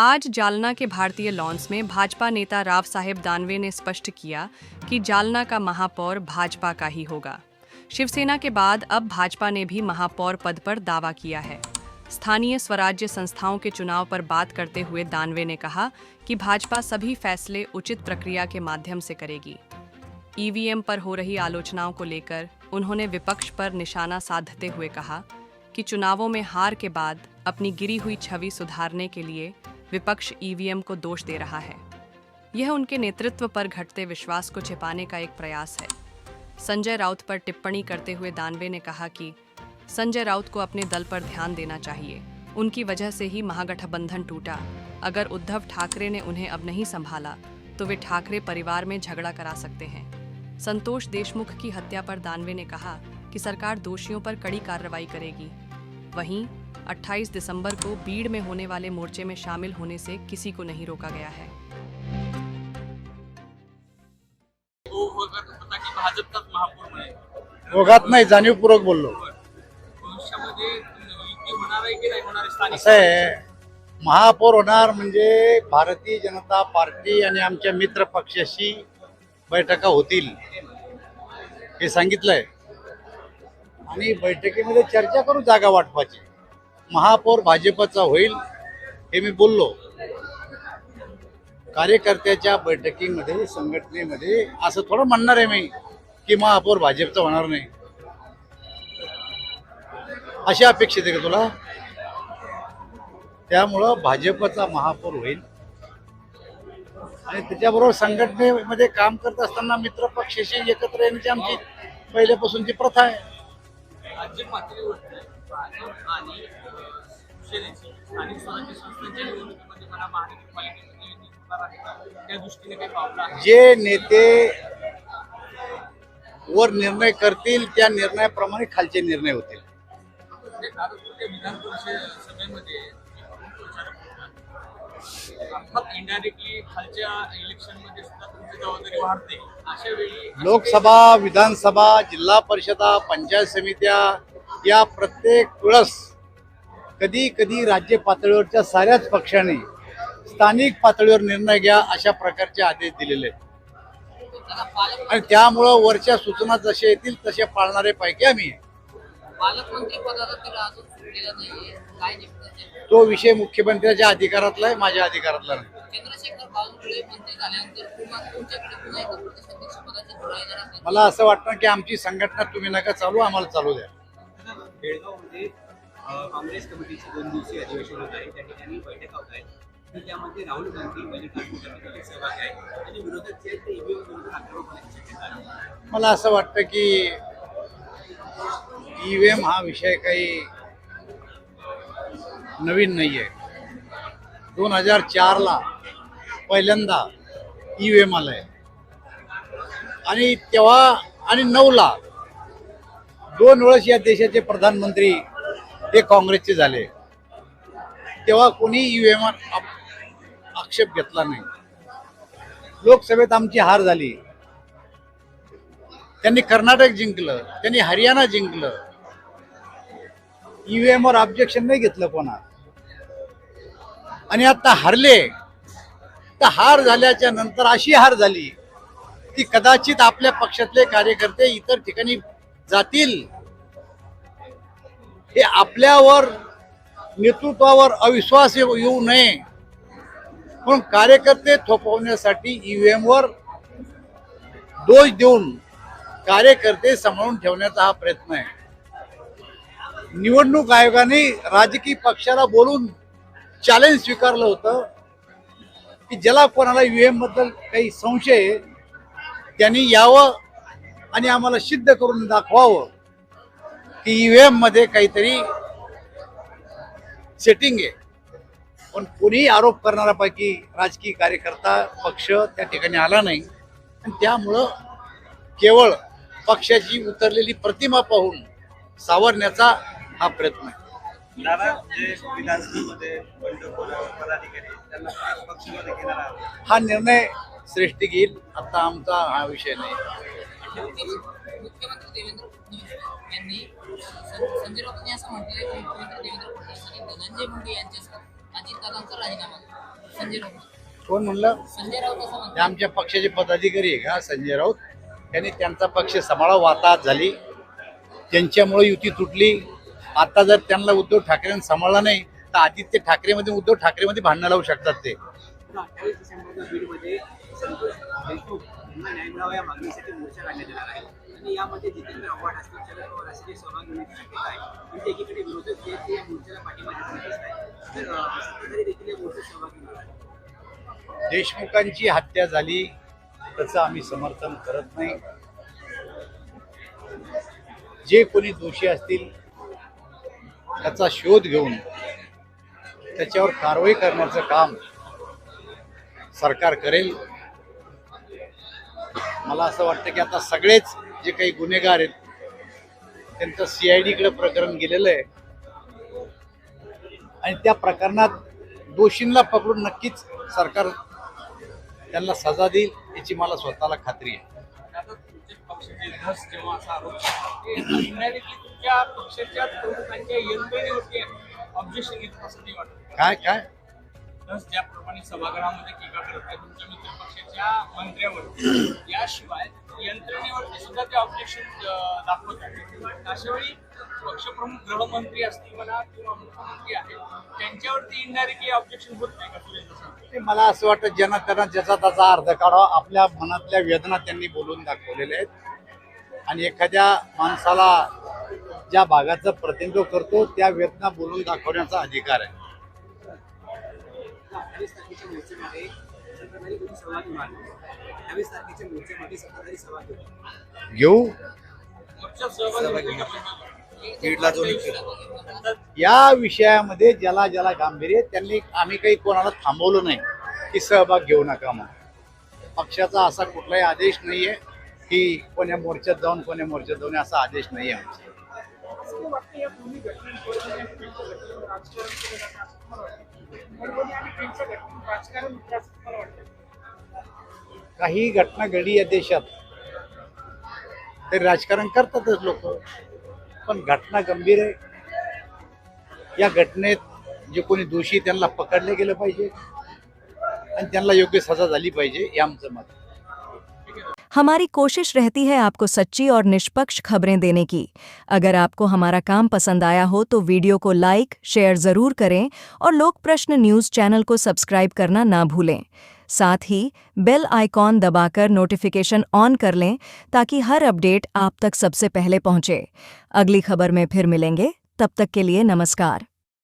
आज जालना के भारतीय लॉन्स में भाजपा नेता राव साहेब दानवे ने स्पष्ट किया कि जालना का महापौर भाजपा का ही होगा। शिवसेना के बाद अब भाजपा ने भी महापौर पद पर दावा किया है। स्थानीय स्वराज्य संस्थाओं के चुनाव पर बात करते हुए दानवे ने कहा कि भाजपा सभी फैसले उचित प्रक्रिया के माध्यम से करेगी। ईवीएम पर हो रही आलोचनाओं को लेकर उन्होंने विपक्ष पर निशाना साधते हुए कहा कि चुनावों में हार के बाद अपनी गिरी हुई छवि सुधारने के लिए विपक्ष ईवीएम को दोष दे रहा है। यह उनके नेतृत्व पर घटते विश्वास को छिपाने का एक प्रयास है। संजय राउत पर टिप्पणी करते हुए दानवे ने कहा कि संजय राउत को अपने दल पर ध्यान देना चाहिए। उनकी वजह से ही महागठबंधन टूटा। अगर उद्धव ठाकरे ने उन्हें अब नहीं संभाला तो वे ठाकरे परिवार में झगड़ा करा सकते हैं। संतोष देशमुख की हत्या पर दानवे ने कहा कि सरकार दोषियों पर कड़ी कार्रवाई करेगी। वहीं 28 दिसंबर को बीड़ में होने वाले मोर्चे में शामिल होने से किसी को नहीं रोका गया है। दोघात नाही जाणीवपूर्वक बोललो भविष्यामध्ये युती होणार आहे की नाही होणार आहे स्थानिक असं आहे महापौर होणार म्हणजे भारतीय जनता पार्टी आणि आमच्या मित्र पक्षाशी बैठका होतील हे सांगितलंय. आणि बैठकीमध्ये चर्चा करू जागा वाटपाची. महापौर भाजपचा होईल हे मी बोललो. कार्यकर्त्याच्या बैठकीमध्ये संघटनेमध्ये असं थोडं म्हणणार आहे मी की महापौर भाजपचा होणार नाही. अशी अपेक्षित आहे का तुला? त्यामुळं भाजपचा महापौर होईल. आणि त्याच्याबरोबर संघटनेमध्ये काम करत असताना मित्र पक्षाशी एकत्र येण्याची आमची पहिल्यापासूनची प्रथा आहे. आणि अं, स्थानिक स्वराज्य संस्थांच्या निवडणुकीमध्ये मला महानगरपालिकेमध्ये आहे त्या दृष्टीने काही पावलं जे नेते वर निर्णय करतील त्या निर्णयाप्रमाणे खालचे निर्णय होतील. विधान परिषद सभेमध्ये खालच्या अशा वेळी लोकसभा विधानसभा जिल्हा परिषदा पंचायत समित्या या प्रत्येक वेळेस कधी कधी राज्य पातळीवरच्या साऱ्याच पक्षाने स्थानिक पातळीवर निर्णय घ्या अशा प्रकारचे आदेश दिलेले आहेत. आणि त्यामुळं वरच्या सूचना जशा येतील तसे पाळणारे पैकी आम्ही तो विषय मुख्यमंत्र्याच्या अधिकारातला आहे माझ्या अधिकारातला नाही. मला असं वाटतं की आमची संघटना तुम्ही नका चालू आम्हाला चालू द्या. बेळगावमध्ये काँग्रेस कमिटीचे दोन दिवसीय अधिवेशन होत आहे. त्या ठिकाणी बैठका होत आहेत आणि त्यामध्ये राहुल गांधी मल्लिकार्जुन खरगे सहभागी आहे आणि विरोधात जे आहेत ते ईव्हीएम विरोधात आक्रमक होण्याची शक्यता आहे. मला असं वाटतं की ईव्हीएम हा विषय काही नवीन नाही आहे दोन हजार चारला पहिल्यांदा ई व्ही एम आलं आहे आणि तेव्हा आणि नऊला दोन वेळेस या देशाचे प्रधानमंत्री हे काँग्रेसचे झाले. तेव्हा कोणी ईव्हीएम आक्षेप घेतला नाही. लोकसभेत आमची हार झाली. त्यांनी कर्नाटक जिंकलं त्यांनी हरियाणा जिंकलं. ईव्हीएम वर ऑब्जेक्शन नाही घेतलं कोणा आणि आता हरले. तर हार झाल्याच्यानंतर अशी हार झाली की कदाचित आपल्या पक्षातले कार्यकर्ते इतर ठिकाणी जातील. हे आपल्यावर नेतृत्वावर अविश्वास येऊ नये. म्हणून कार्यकर्ते थोपवण्यासाठी ईव्हीएम वर दोष देऊन कार्यकर्ते सांभाळून ठेवण्याचा हा प्रयत्न आहे. निवडणूक आयोगाने राजकीय पक्षाला बोलून चॅलेंज स्वीकारलं होतं की ज्याला कोणाला ईव्हीएमबद्दल काही संशय त्यांनी यावं आणि आम्हाला सिद्ध करून दाखवावं की ईव्हीएममध्ये काहीतरी सेटिंग आहे. पण कोणीही आरोप करणाऱ्यापैकी राजकीय कार्यकर्ता पक्ष त्या ठिकाणी आला नाही. आणि त्यामुळं केवळ पक्षाची उतरलेली प्रतिमा पाहून सावरण्याचा हा प्रयत्न आहे. हा निर्णय श्रेष्ठी घेईल. आता आमचा हा विषय नाही. मुख्यमंत्री देवेंद्र फडणवीस यांनी संजय राऊत यांनी असं म्हटलंय की मुख्यमंत्री देवेंद्र फडणवीस आणि धनंजय मुंडे यांच्यासह अजितदादांचा राजीनामा. संजय राऊत. कोण म्हणलं? संजय राऊत असं ते म्हणतात आमच्या पक्षाचे पदाधिकारी आहे का? संजय राऊत. त्यांनी त्यांचा पक्ष सांभाळा वाताहत झाली. त्यांच्यामुळे युती तुटली. आता जर त्यांना उद्धव ठाकरेंनी सांभाळला नाही तर आदित्य ठाकरेमध्ये उद्धव ठाकरेमध्ये भांडणं लावू शकतात ते. अठ्ठावीस डिसेंबरला बीडमध्ये संतोष देशमुख न्याय मिळावा या मागणीसाठी मोर्चा काढण्यात येणार आहे. आणि यामध्ये जितेंद्र आव्हाड असतील शरद पवार असतील हे सहभागी होण्याची शक्यता आहे. म्हणजे एकीकडे विरोधक जे आहेत ते या मोर्चाला पाठिंबा दिसत आहे तर सत्ताधारी देखील या मोर्चात सहभागी होणार आहे देशमुखांची हत्या झाली त्याचं आम्ही समर्थन करत नाही. जे कोणी दोषी असतील त्याचा शोध घेऊन त्याच्यावर कारवाई करण्याचं काम सरकार करेल. मला असं वाटतं की आता सगळेच जे काही गुन्हेगार आहेत त्यांचं सीआयडीकडे प्रकरण गेलेलं आहे. आणि त्या प्रकरणात दोषींना पकडून नक्कीच सरकार त्यांना सजा देईल याची मला स्वतःला खात्री आहे. काय काय? धस ज्याप्रमाणे सभागृहामध्ये टीका करत आहे तुमच्या मित्र पक्षाच्या मंत्र्यावर. याशिवाय यंत्रणेवरती सुद्धा ते ऑब्जेक्शन दाखवत आहेत. अशा वेळी पक्षप्रमुख गृहमंत्री असतील म्हणा किंवा मुख्यमंत्री आहेत त्यांच्यावरती इनडायरेक्टली ऑब्जेक्शन होत नाही का सुरेंद्र सावंत? ते मला असं वाटतं ज्यांना त्यांना ज्याचा त्याचा अर्थ काढावा आपल्या मनातल्या वेदना त्यांनी बोलून दाखवलेल्या आहेत. आणि एखाद्या माणसाला ज्या भागाचं प्रतिनिधित्व करतो त्या वेदना बोलून दाखवण्याचा अधिकार आहे. होणार घेऊ? या विषयामध्ये ज्याला ज्याला गांभीर्य त्यांनी आम्ही काही कोणाला थांबवलं नाही की सहभाग घेऊ नका म्हणून. पक्षाचा असा कुठलाही आदेश नाहीये की कोण्या मोर्चात जाऊन कोण्या मोर्चात जाऊन असा आदेश नाही आहे आमचा काही घटना घडी या देशात ते राजकारण करतातच लोक. पण घटना गंभीर आहे. या घटनेत जे कोणी दोषी त्यांना पकडले गेलं पाहिजे. आणि त्यांना योग्य सजा झाली पाहिजे हे आमचं मत हमारी कोशिश रहती है आपको सच्ची और निष्पक्ष खबरें देने की। अगर आपको हमारा काम पसंद आया हो तो वीडियो को लाइक, शेयर ज़रूर करें और लोक प्रश्न न्यूज़ चैनल को सब्सक्राइब करना ना भूलें। साथ ही बेल आइकॉन दबाकर नोटिफिकेशन ऑन कर लें ताकि हर अपडेट आप तक सबसे पहले पहुँचे। अगली खबर में फिर मिलेंगे। तब तक के लिए नमस्कार।